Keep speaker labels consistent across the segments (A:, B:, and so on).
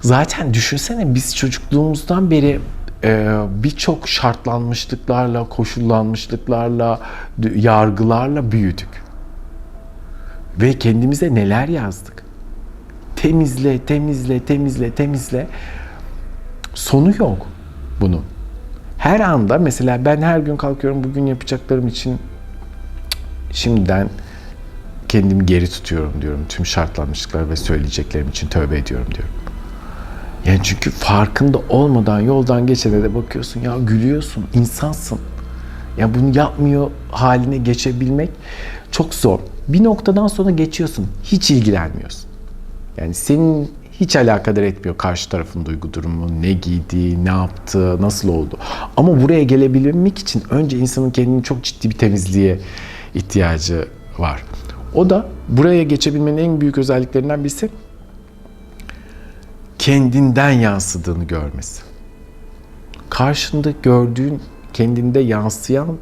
A: Zaten düşünsene biz çocukluğumuzdan beri e, birçok şartlanmışlıklarla, koşullanmışlıklarla, yargılarla büyüdük. Ve kendimize neler yazdık. Temizle, temizle, temizle, temizle. Sonu yok bunun. Her anda mesela ben her gün kalkıyorum bugün yapacaklarım için şimdiden kendimi geri tutuyorum diyorum. Tüm şartlanmışlıklar ve söyleyeceklerim için tövbe ediyorum diyorum. Yani çünkü farkında olmadan yoldan geçene de bakıyorsun ya gülüyorsun, insansın. Ya bunu yapmıyor haline geçebilmek çok zor. Bir noktadan sonra geçiyorsun, hiç ilgilenmiyorsun. Yani senin hiç alakadar etmiyor karşı tarafın duygu durumu, ne giydiği, ne yaptığı, nasıl oldu. Ama buraya gelebilmek için önce insanın kendini çok ciddi bir temizliğe ihtiyacı var. O da buraya geçebilmenin en büyük özelliklerinden birisi kendinden yansıdığını görmesi. Karşında gördüğün kendinde yansıyan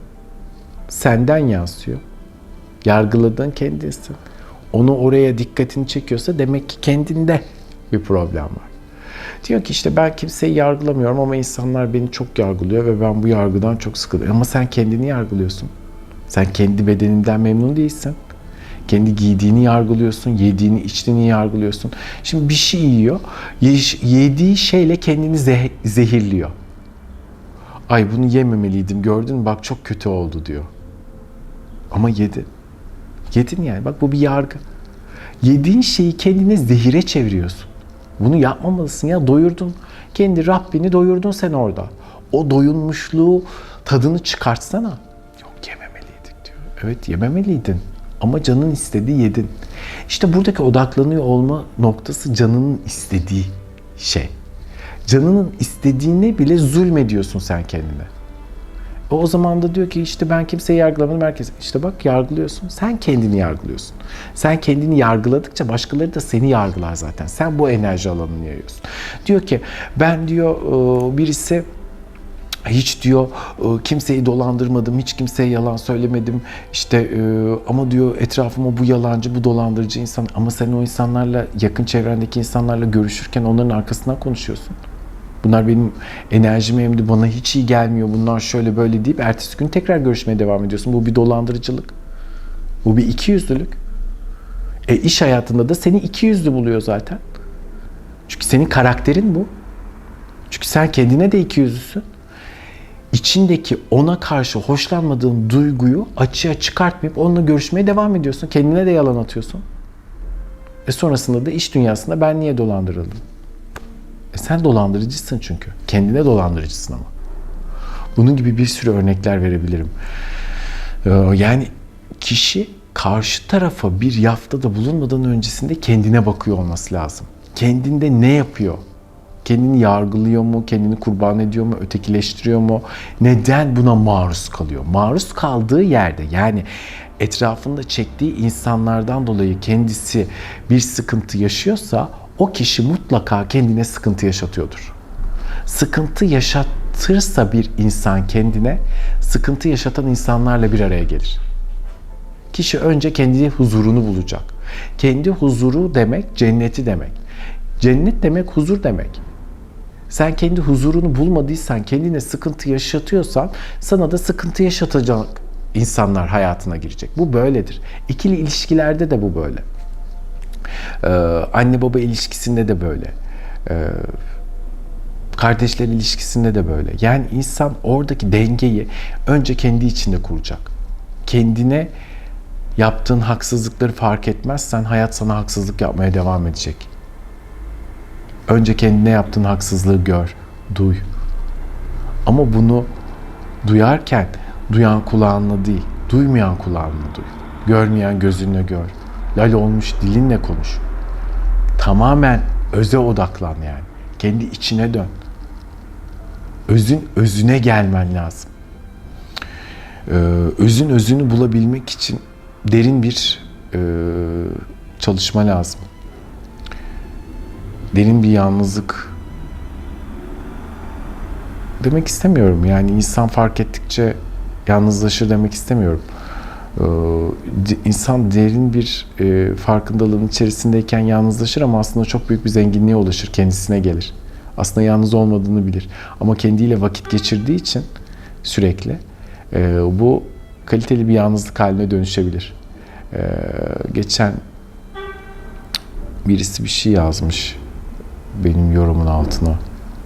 A: senden yansıyor. Yargıladığın kendisin. Onu oraya dikkatini çekiyorsa demek ki kendinde bir problem var. Diyor ki işte ben kimseyi yargılamıyorum ama insanlar beni çok yargılıyor ve ben bu yargıdan çok sıkılıyorum. Ama sen kendini yargılıyorsun. Sen kendi bedeninden memnun değilsin. Kendi giydiğini yargılıyorsun, yediğini, içtiğini yargılıyorsun. Şimdi bir şey yiyor, ye- yediği şeyle kendini zeh- zehirliyor. Ay bunu yememeliydim gördün mü bak çok kötü oldu diyor. Ama yedi. Yedin yani bak bu bir yargı. Yediğin şeyi kendine zehire çeviriyorsun. Bunu yapmamalısın ya doyurdun. Kendi Rabbini doyurdun sen orada. O doyunmuşluğu tadını çıkartsana. Yok yememeliydik diyor. Evet yememeliydin. Ama canın istediği yedin. İşte buradaki odaklanıyor olma noktası canının istediği şey. Canının istediğine bile zulmediyorsun sen kendine. O, o zaman da diyor ki işte ben kimseyi yargılamadım herkes. İşte bak yargılıyorsun. Sen kendini yargılıyorsun. Sen kendini yargıladıkça başkaları da seni yargılar zaten. Sen bu enerji alanını yayıyorsun. Diyor ki ben diyor e, birisi hiç diyor kimseyi dolandırmadım, hiç kimseye yalan söylemedim. İşte ama diyor etrafıma bu yalancı, bu dolandırıcı insan. Ama sen o insanlarla, yakın çevrendeki insanlarla görüşürken onların arkasından konuşuyorsun. Bunlar benim enerjimi emdi, bana hiç iyi gelmiyor, bunlar şöyle böyle deyip ertesi gün tekrar görüşmeye devam ediyorsun. Bu bir dolandırıcılık. Bu bir ikiyüzlülük. E iş hayatında da seni ikiyüzlü buluyor zaten. Çünkü senin karakterin bu. Çünkü sen kendine de ikiyüzlüsün içindeki ona karşı hoşlanmadığın duyguyu açığa çıkartmayıp onunla görüşmeye devam ediyorsun. Kendine de yalan atıyorsun. E sonrasında da iş dünyasında ben niye dolandırıldım? E sen dolandırıcısın çünkü. Kendine dolandırıcısın ama. Bunun gibi bir sürü örnekler verebilirim. Ee, Yani kişi karşı tarafa bir yaftada bulunmadan öncesinde kendine bakıyor olması lazım. Kendinde ne yapıyor? Kendini yargılıyor mu? Kendini kurban ediyor mu? Ötekileştiriyor mu? Neden buna maruz kalıyor? Maruz kaldığı yerde yani etrafında çektiği insanlardan dolayı kendisi bir sıkıntı yaşıyorsa o kişi mutlaka kendine sıkıntı yaşatıyordur. Sıkıntı yaşatırsa bir insan kendine sıkıntı yaşatan insanlarla bir araya gelir. Kişi önce kendi huzurunu bulacak. Kendi huzuru demek cenneti demek. Cennet demek huzur demek. Sen kendi huzurunu bulmadıysan, kendine sıkıntı yaşatıyorsan sana da sıkıntı yaşatacak insanlar hayatına girecek. Bu böyledir. İkili ilişkilerde de bu böyle. Ee, anne baba ilişkisinde de böyle. Ee, kardeşler ilişkisinde de böyle. Yani insan oradaki dengeyi önce kendi içinde kuracak. Kendine yaptığın haksızlıkları fark etmezsen hayat sana haksızlık yapmaya devam edecek. Önce kendine yaptığın haksızlığı gör, duy. Ama bunu duyarken duyan kulağınla değil, duymayan kulağınla duy. Görmeyen gözünle gör. Lal olmuş dilinle konuş. Tamamen öze odaklan yani. Kendi içine dön. Özün özüne gelmen lazım. Ee, özün özünü bulabilmek için derin bir e, çalışma lazım. Derin bir yalnızlık demek istemiyorum. Yani insan fark ettikçe yalnızlaşır demek istemiyorum. de- insan derin bir e, farkındalığın içerisindeyken yalnızlaşır ama aslında çok büyük bir zenginliğe ulaşır, kendisine gelir. Aslında yalnız olmadığını bilir. Ama kendiyle vakit geçirdiği için sürekli e, bu kaliteli bir yalnızlık haline dönüşebilir. E, geçen birisi bir şey yazmış benim yorumun altına.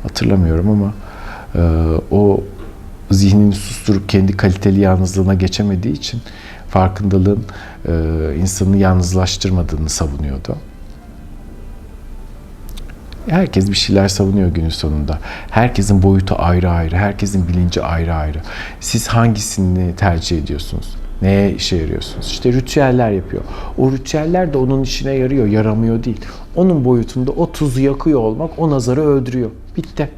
A: Hatırlamıyorum ama e, o zihnini susturup kendi kaliteli yalnızlığına geçemediği için farkındalığın e, insanı yalnızlaştırmadığını savunuyordu. Herkes bir şeyler savunuyor günün sonunda. Herkesin boyutu ayrı ayrı, herkesin bilinci ayrı ayrı. Siz hangisini tercih ediyorsunuz? Neye işe yarıyorsunuz? İşte ritüeller yapıyor. O ritüeller de onun işine yarıyor, yaramıyor değil. Onun boyutunda o tuzu yakıyor olmak o nazarı öldürüyor. Bitti.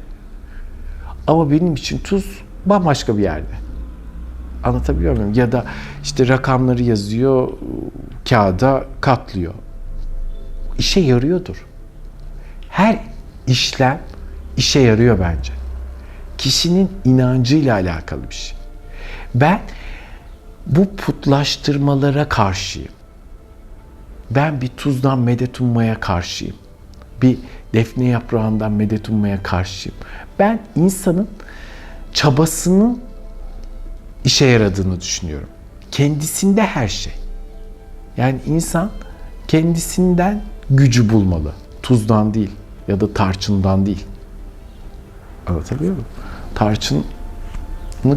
A: Ama benim için tuz bambaşka bir yerde. Anlatabiliyor muyum? Ya da işte rakamları yazıyor, kağıda katlıyor. İşe yarıyordur. Her işlem işe yarıyor bence. Kişinin inancıyla alakalı bir şey. Ben bu putlaştırmalara karşıyım. Ben bir tuzdan medet ummaya karşıyım. Bir defne yaprağından medet ummaya karşıyım. Ben insanın çabasının işe yaradığını düşünüyorum. Kendisinde her şey. Yani insan kendisinden gücü bulmalı. Tuzdan değil ya da tarçından değil. Anlatabiliyor muyum? Tarçın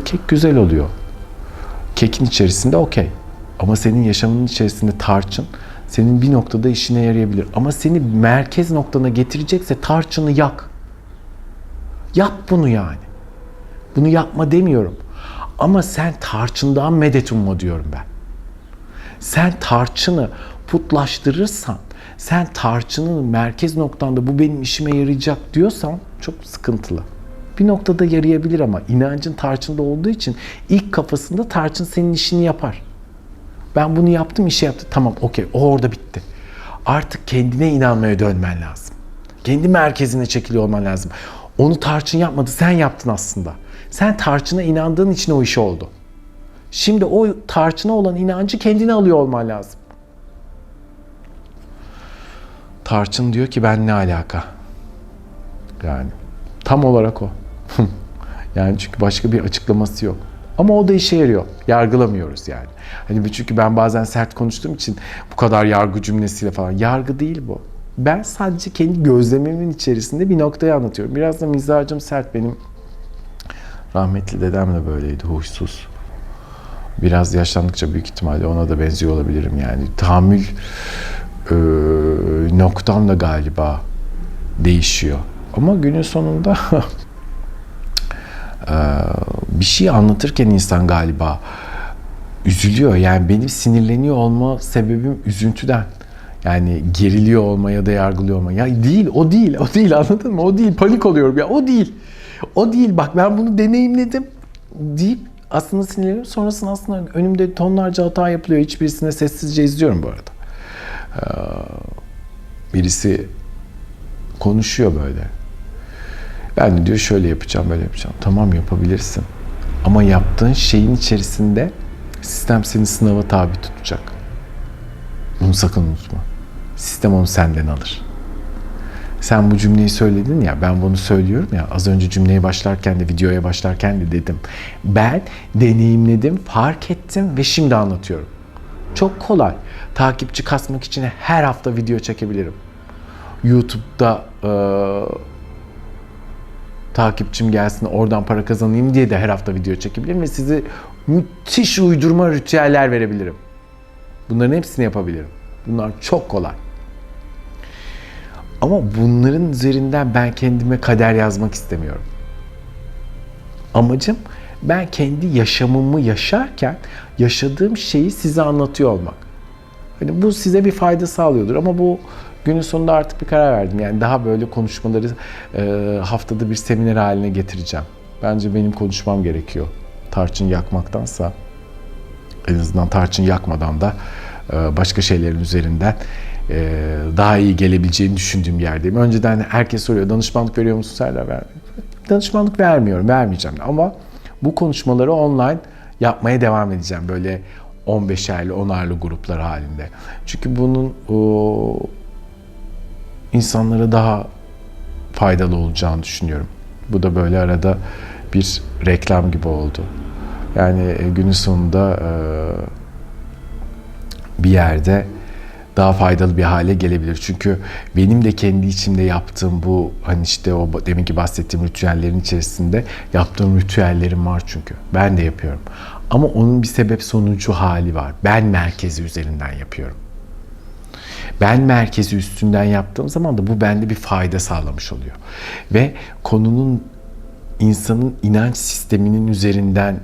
A: kek güzel oluyor. Kekin içerisinde okey. Ama senin yaşamının içerisinde tarçın senin bir noktada işine yarayabilir. Ama seni merkez noktana getirecekse tarçını yak. Yap bunu yani. Bunu yapma demiyorum. Ama sen tarçından medet umma diyorum ben. Sen tarçını putlaştırırsan, sen tarçının merkez noktanda bu benim işime yarayacak diyorsan çok sıkıntılı. Bir noktada yarayabilir ama inancın tarçında olduğu için ilk kafasında tarçın senin işini yapar. Ben bunu yaptım, işi yaptı. Tamam, okey. O orada bitti. Artık kendine inanmaya dönmen lazım. Kendi merkezine çekiliyor olman lazım. Onu tarçın yapmadı, sen yaptın aslında. Sen tarçına inandığın için o iş oldu. Şimdi o tarçına olan inancı kendine alıyor olman lazım. Tarçın diyor ki ben ne alaka? Yani tam olarak o. yani çünkü başka bir açıklaması yok. Ama o da işe yarıyor. Yargılamıyoruz yani. Hani çünkü ben bazen sert konuştuğum için bu kadar yargı cümlesiyle falan. Yargı değil bu. Ben sadece kendi gözlemimin içerisinde bir noktayı anlatıyorum. Biraz da mizacım sert benim. Rahmetli dedem de böyleydi, huysuz. Biraz yaşlandıkça büyük ihtimalle ona da benziyor olabilirim yani. Tahammül e, noktam da galiba değişiyor. Ama günün sonunda bir şey anlatırken insan galiba üzülüyor. Yani benim sinirleniyor olma sebebim üzüntüden. Yani geriliyor olma ya da yargılıyor olma. Ya değil, o değil, o değil anladın mı? O değil, panik oluyorum ya, o değil. O değil, bak ben bunu deneyimledim deyip aslında sinirleniyorum. Sonrasında aslında önümde tonlarca hata yapılıyor. Hiçbirisine sessizce izliyorum bu arada. Birisi konuşuyor böyle. Ben de diyor şöyle yapacağım, böyle yapacağım. Tamam yapabilirsin. Ama yaptığın şeyin içerisinde sistem seni sınava tabi tutacak. Bunu sakın unutma. Sistem onu senden alır. Sen bu cümleyi söyledin ya, ben bunu söylüyorum ya, az önce cümleye başlarken de, videoya başlarken de dedim. Ben deneyimledim, fark ettim ve şimdi anlatıyorum. Çok kolay. Takipçi kasmak için her hafta video çekebilirim. YouTube'da e, takipçim gelsin oradan para kazanayım diye de her hafta video çekebilirim ve size müthiş uydurma ritüeller verebilirim. Bunların hepsini yapabilirim. Bunlar çok kolay. Ama bunların üzerinden ben kendime kader yazmak istemiyorum. Amacım ben kendi yaşamımı yaşarken yaşadığım şeyi size anlatıyor olmak. Hani bu size bir fayda sağlıyordur ama bu günün sonunda artık bir karar verdim. Yani daha böyle konuşmaları e, haftada bir seminer haline getireceğim. Bence benim konuşmam gerekiyor. Tarçın yakmaktansa en azından tarçın yakmadan da e, başka şeylerin üzerinden e, daha iyi gelebileceğini düşündüğüm yerdeyim. Önceden herkes soruyor danışmanlık veriyor musun Serdar? Ver. Danışmanlık vermiyorum, vermeyeceğim ama bu konuşmaları online yapmaya devam edeceğim. Böyle 15'erli, 10'arlı gruplar halinde. Çünkü bunun insanlara daha faydalı olacağını düşünüyorum. Bu da böyle arada bir reklam gibi oldu. Yani e, günün sonunda e, bir yerde daha faydalı bir hale gelebilir. Çünkü benim de kendi içimde yaptığım bu hani işte o deminki bahsettiğim ritüellerin içerisinde yaptığım ritüellerim var çünkü. Ben de yapıyorum. Ama onun bir sebep sonucu hali var. Ben merkezi üzerinden yapıyorum. Ben merkezi üstünden yaptığım zaman da bu bende bir fayda sağlamış oluyor. Ve konunun insanın inanç sisteminin üzerinden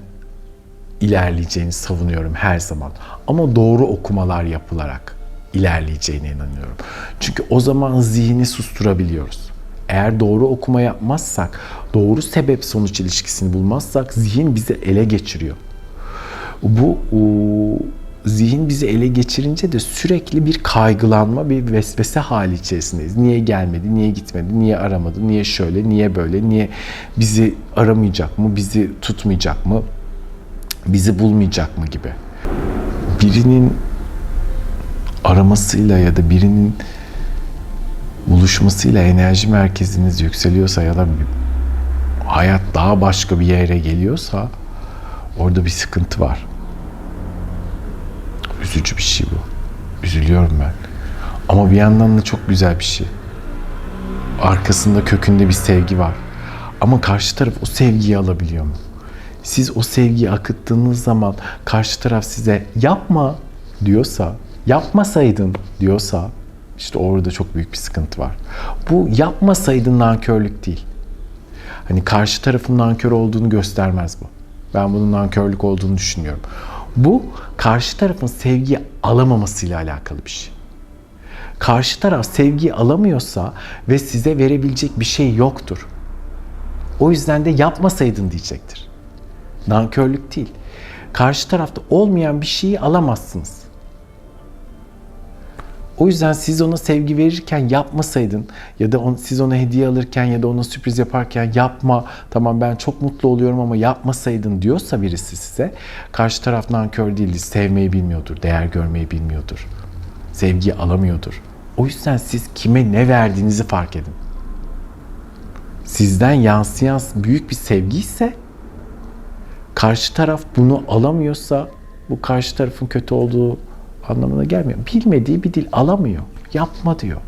A: ilerleyeceğini savunuyorum her zaman. Ama doğru okumalar yapılarak ilerleyeceğine inanıyorum. Çünkü o zaman zihni susturabiliyoruz. Eğer doğru okuma yapmazsak, doğru sebep sonuç ilişkisini bulmazsak zihin bizi ele geçiriyor. Bu zihin bizi ele geçirince de sürekli bir kaygılanma, bir vesvese hali içerisindeyiz. Niye gelmedi, niye gitmedi, niye aramadı, niye şöyle, niye böyle, niye bizi aramayacak mı, bizi tutmayacak mı, bizi bulmayacak mı gibi. Birinin aramasıyla ya da birinin buluşmasıyla enerji merkeziniz yükseliyorsa ya da hayat daha başka bir yere geliyorsa orada bir sıkıntı var. Üzücü bir şey bu. Üzülüyorum ben. Ama bir yandan da çok güzel bir şey. Arkasında kökünde bir sevgi var. Ama karşı taraf o sevgiyi alabiliyor mu? Siz o sevgiyi akıttığınız zaman karşı taraf size yapma diyorsa, yapmasaydın diyorsa işte orada çok büyük bir sıkıntı var. Bu yapmasaydın nankörlük değil. Hani karşı tarafın nankör olduğunu göstermez bu. Ben bunun nankörlük olduğunu düşünüyorum. Bu karşı tarafın sevgiyi alamamasıyla alakalı bir şey. Karşı taraf sevgiyi alamıyorsa ve size verebilecek bir şey yoktur. O yüzden de yapmasaydın diyecektir. Nankörlük değil. Karşı tarafta olmayan bir şeyi alamazsınız. O yüzden siz ona sevgi verirken yapmasaydın ya da on, siz ona hediye alırken ya da ona sürpriz yaparken yapma tamam ben çok mutlu oluyorum ama yapmasaydın diyorsa birisi size karşı taraf nankör değildir. Sevmeyi bilmiyordur, değer görmeyi bilmiyordur. Sevgiyi alamıyordur. O yüzden siz kime ne verdiğinizi fark edin. Sizden yansıyan büyük bir sevgi ise karşı taraf bunu alamıyorsa bu karşı tarafın kötü olduğu anlamına gelmiyor. Bilmediği bir dil alamıyor. Yapma diyor.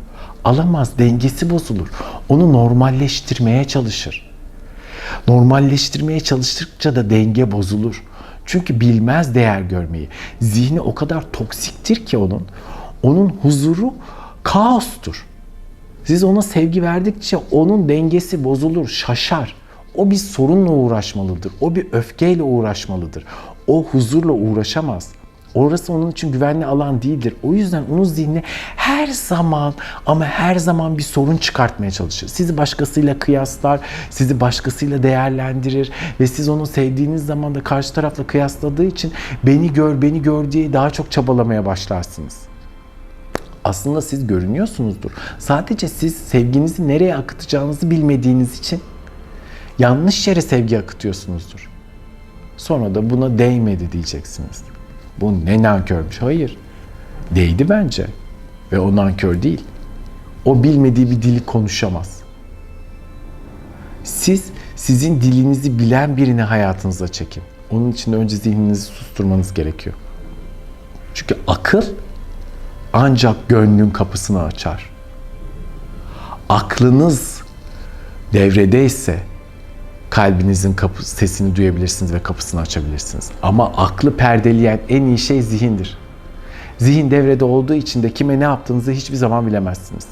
A: Alamaz, dengesi bozulur. Onu normalleştirmeye çalışır. Normalleştirmeye çalıştıkça da denge bozulur. Çünkü bilmez değer görmeyi. Zihni o kadar toksiktir ki onun. Onun huzuru kaostur. Siz ona sevgi verdikçe onun dengesi bozulur, şaşar. O bir sorunla uğraşmalıdır. O bir öfkeyle uğraşmalıdır. O huzurla uğraşamaz. Orası onun için güvenli alan değildir. O yüzden onun zihni her zaman ama her zaman bir sorun çıkartmaya çalışır. Sizi başkasıyla kıyaslar, sizi başkasıyla değerlendirir ve siz onu sevdiğiniz zaman da karşı tarafla kıyasladığı için beni gör, beni gör diye daha çok çabalamaya başlarsınız. Aslında siz görünüyorsunuzdur. Sadece siz sevginizi nereye akıtacağınızı bilmediğiniz için yanlış yere sevgi akıtıyorsunuzdur. Sonra da buna değmedi diyeceksiniz. Bu ne nankörmüş. Hayır. Değdi bence. Ve o nankör değil. O bilmediği bir dili konuşamaz. Siz sizin dilinizi bilen birini hayatınıza çekin. Onun için önce zihninizi susturmanız gerekiyor. Çünkü akıl ancak gönlün kapısını açar. Aklınız devredeyse kalbinizin kapı, sesini duyabilirsiniz ve kapısını açabilirsiniz. Ama aklı perdeleyen en iyi şey zihindir. Zihin devrede olduğu için de kime ne yaptığınızı hiçbir zaman bilemezsiniz.